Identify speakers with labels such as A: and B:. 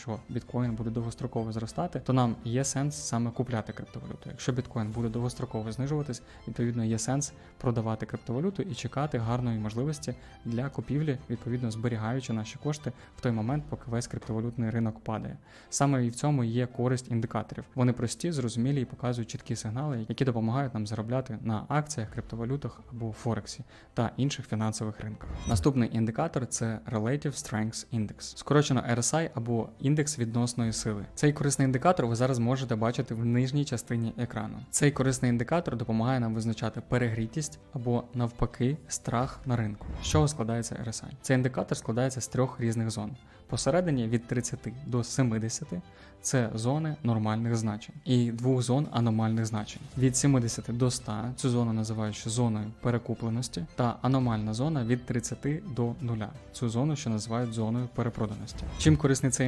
A: що біткоін буде довгостроково зростати, то нам є сенс саме купляти криптовалюту. Якщо біткоін буде довгостроково знижуватись, відповідно є сенс продавати криптовалюту і чекати гарної можливості для купівлі, відповідно зберігаючи наші кошти в той момент, поки весь криптовалютний ринок падає. Саме і в цьому є користь індикаторів. Вони прості, зрозумілі і показують чіткі сигнали, які допомагають нам заробляти на акціях, криптовалютах або Форексі та інших фінансових ринках. Наступний індикатор це Relative Strength Index, скорочено RSI або індекс відносної сили. Цей корисний індикатор ви зараз можете бачити в нижній частині екрану. Цей корисний індикатор допомагає нам визначати перегрітість або навпаки страх на ринку. З чого складається RSI? Цей індикатор складається з трьох різних зон. Посередині від 30 до 70 це зони нормальних значень, і двох зон аномальних значень. Від 70 до 100 цю зону називають зоною перекупленості, та аномальна зона від 30 до 0. Цю зону ще називають зоною перепроданості. Чим корисний цей